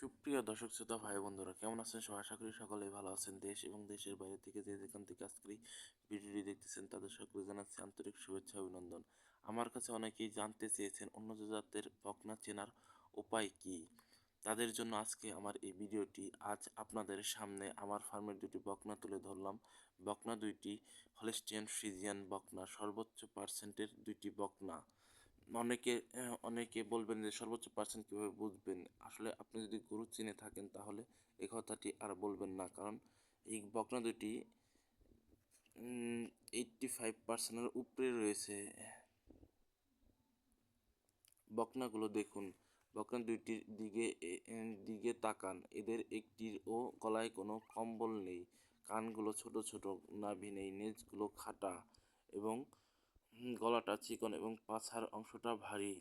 সুপ্রিয় দর্শক, শ্রোতা, ভাই, বন্ধুরা, কেমন আছেন? সবাই আশা করি সকলেই ভালো আছেন। দেশ এবং দেশের বাইরে থেকে যে যেখান থেকে আজকের এই ভিডিওটি দেখতেছেন, তাদের সকলে জানাচ্ছি আন্তরিক শুভেচ্ছা অভিনন্দন। আমার কাছে অনেকেই জানতে চেয়েছেন, অন্য জাতের বকনা চেনার উপায় কি? তাদের জন্য আজকে আমার এই ভিডিওটি, আজ আপনাদের সামনে আমার ফার্মের দুটি বকনা তুলে ধরলাম। বকনা দুইটি হলেস্টিয়ান ফ্রিজিয়ান বকনা, সর্বোচ্চ পার্সেন্টের দুইটি বকনা। অনেকে অনেকে বলবেন যে সর্বোচ্চ পার্সেন্ট কীভাবে বুঝবেন? আসলে আপনি যদি গরু চিনে থাকেন তাহলে এই কথাটি আর বলবেন না। কারণ এই বকনা দুটি এইটটি ফাইভ পার্সেন্টের উপরে রয়েছে। বকনাগুলো দেখুন। বকনা দুইটির দিকে দিকে তাকান। এদের একটির ও গলায় কোনো কম্বল নেই। কানগুলো ছোট ছোট, নাভি নেই। নেজগুলো খাটা এবং গলাটা চিকন এবং পাছার অংশটা ভারী।